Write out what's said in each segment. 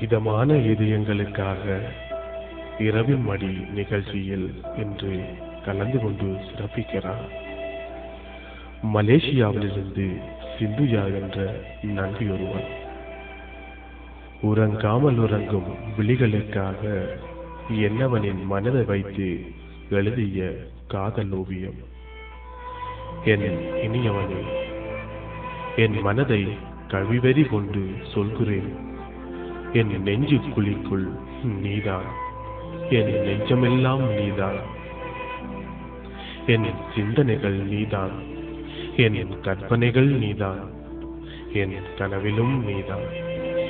இதமான இதயங்களுக்காக இரவின் மடி நிகழ்ச்சியில் இன்று கலந்து கொண்டு சிறப்பிக்கிறார். மலேசியாவிலிருந்து சிந்துயா என்ற நன்றி ஒருவன் உறங்காமல் உறங்கும் விழிகளுக்காக என்னவனின் மனதை வைத்து எழுதிய காதல் ஓவியம். என் இனியவனே என் மனதை கவிவெறி கொண்டு சொல்கிறேன். என் நெஞ்சு குழிக்குள் நீதான். என் நெஞ்சமெல்லாம் நீதான். என் சிந்தனைகள் நீதான். என் கற்பனைகள் நீதான். என் கனவிலும் நீதான்.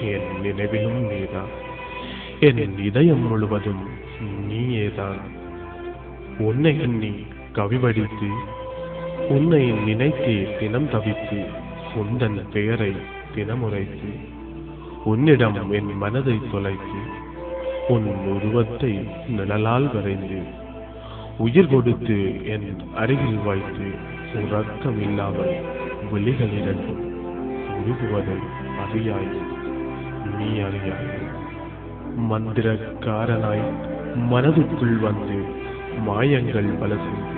என் நினைவிலும் நீதான். என் இதயம் முழுவதும் நீயேதான். உன்னை எண்ணி கவிவடித்து உன்னை நினைத்து தினம் தவித்து உந்தன் பெயரை தினமுறைத்து உன்னிடம் என் மனதை தொலைத்து உன் உருவத்தை நிழலால் வரைந்து உயிர் கொடுத்து என் அருகில் வைத்து உறக்கம் இல்லாமல் விழிகள் இரண்டும் உருகுவதை அறியாய் நீ அறியாய். மந்திரக்காரனாய் மனதுக்குள் வந்து மாயங்கள் பல செய்து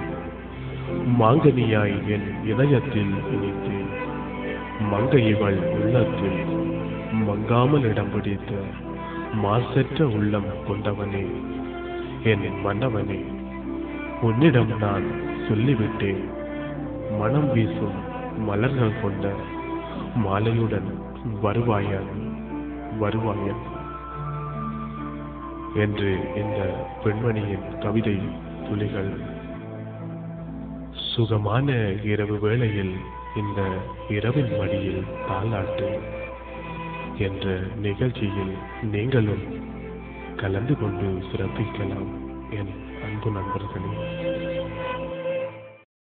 மாங்கனியாய் என் இதயத்தில் இணைத்து மங்கை இவள் உள்ளத்தில் மங்காமல் இடம் பிடித்த மாசற்ற உள்ளம் கொண்டவனே என் மன்னவனே உன்னிடம் நான் சொல்லிவிட்டேன். மனம் வீசும் மலர்கள் கொண்ட மாலையுடன் வருவாயன் வருவாயன். என்று இந்த பெண்மணியின் கவிதை துளிகள். சுகமான இரவு வேளையில் இந்த இரவின் மடியில் தாளாட்டு என்ற நிகழ்ச்சியில் நீங்களும் கலந்து கொண்டு சிறப்பிக்கலாம் என் அன்பு நண்பர்களே.